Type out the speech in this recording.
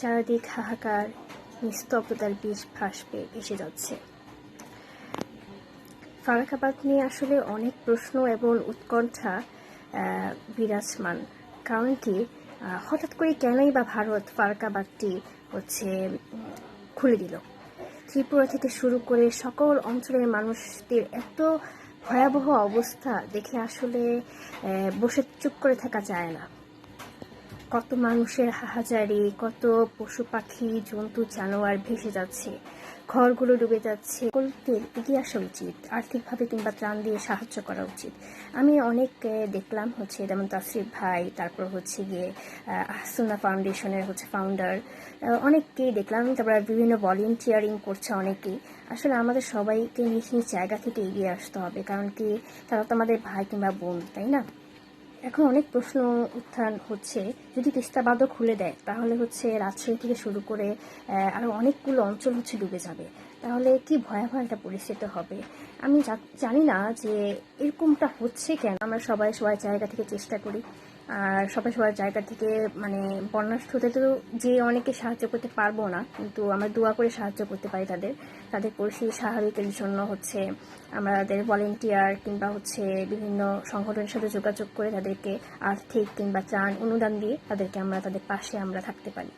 চারিদিক হাহাকার, নিস্তব্ধতার বিষ ভাসবে এসে যাচ্ছে। ফারাকাবাদ নিয়ে আসলে অনেক প্রশ্ন এবং উৎকণ্ঠা বিরাজমান। কারণ কি হঠাৎ করে কেনই বা ভারত ফারাকাবাদটি হচ্ছে খুলে দিল? ত্রিপুরা থেকে শুরু করে সকল অঞ্চলের মানুষদের এত ভয়াবহ অবস্থা দেখে আসলে বসে চুপ করে থাকা যায় না। কত মানুষের হাহাজারি কত পশু পাখি জন্তু জানোয়ার ভেসে যাচ্ছে ঘরগুলো ডুবে যাচ্ছে। সকলকে এগিয়ে আসা উচিত আর্থিকভাবে কিংবা ত্রাণ দিয়ে সাহায্য করা উচিত। আমি অনেক দেখলাম হচ্ছে যেমন তাসির ভাই তারপর হচ্ছে গিয়ে আহ, আহসুনা ফাউন্ডেশনের হচ্ছে ফাউন্ডার অনেককেই দেখলাম। তারপর বিভিন্ন ভলেন্টিয়ারিং করছে অনেকেই। আসলে আমাদের সবাইকে নিজ নিজ জায়গা থেকে এগিয়ে আসতে হবে কারণ কি তারা তো আমাদের ভাই কিংবা বোন তাই না? এখন অনেক প্রশ্ন উত্থান হচ্ছে। যদি তিস্তাবাদও খুলে দেয়, তাহলে হচ্ছে রাজশাহী থেকে শুরু করে আরও আরও অনেকগুলো অঞ্চল হচ্ছে ডুবে যাবে। তাহলে কি ভয়াবহ একটা পরিস্থিতি হবে? আমি জানি না যে এরকমটা হচ্ছে কেন। আমরা সবাই সবার জায়গা থেকে চেষ্টা করি। আর সবাই সবার জায়গা থেকে মানে বন্যাস্থতে তো যে অনেকে সাহায্য করতে পারব না, কিন্তু আমরা দোয়া করে সাহায্য করতে পারি তাদের। তাদের পরিস্থিতি স্বাভাবিকের জন্য হচ্ছে আমাদের ভলেন্টিয়ার কিংবা হচ্ছে বিভিন্ন সংগঠনের সাথে যোগাযোগ করে তাদেরকে আর্থিক কিংবা ত্রাণ অনুদান দিয়ে তাদেরকে আমরা, তাদের পাশে আমরা থাকতে পারি।